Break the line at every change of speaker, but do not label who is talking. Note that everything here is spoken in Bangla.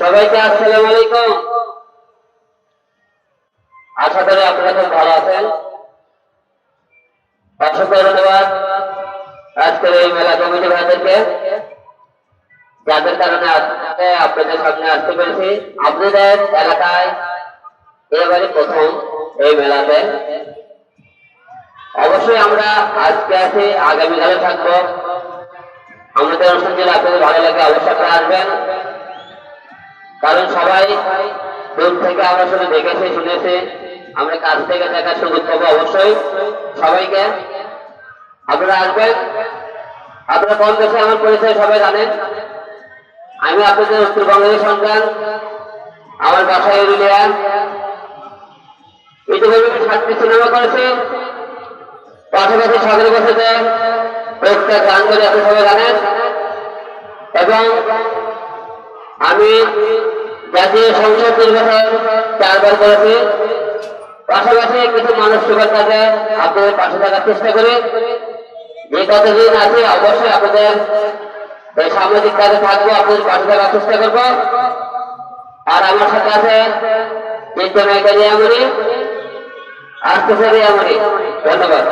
সবাইকে আসসালামু আলাইকুম। আশা করি আপনারা খুব ভালো আছেন। অসংখ্য ধন্যবাদ আজকের এই মেলা কমিটি ভাইদেরকে যাদের কারণে আজকে আপনাদের সামনে আসতে পেরেছি, আপনাদের এলাকায় এবারে প্রথম এই মেলাতে। অবশ্যই আমরা আজকে আছি আগামীকালে থাকব। আমাদের অনুষ্ঠান যদি আপনাদের ভালো লাগে অবশ্যই আপনারা আসবেন। কারণ সবাই দূর থেকে আমরা শুধু দেখেছি, শুনেছি। আমরা কাছ থেকে দেখার সুযোগ পাবো অবশ্যই। সবাইকে আপনারা আসবেন। আপনারা কোন দেশে আমার পরিচয় সবাই জানেন? আমি আপনাদের উত্তরবঙ্গের সন্তান। আমার বাসা এরুলিয়া। আমি সাতটি সিনেমা করেছি? পাশাপাশি সতেরো বছরে প্রত্যেক গান করে আপনি সবাই জানেন। এবং আমি জাতীয় সংসদ নির্বাচন চারবার করেছি। পাশাপাশি কিছু মানুষ সেবার কাজে আপনাদের পাশে থাকার চেষ্টা করি। যে কতদিন আছে, অবশ্যই আপনাদের সামাজিক কাজে থাকব, আপনাদের পাশে থাকার চেষ্টা করব। আর আমার সাথে আছে চিন্তা মেয়েকে নিয়ে নিয়ে আমরি ধন্যবাদ।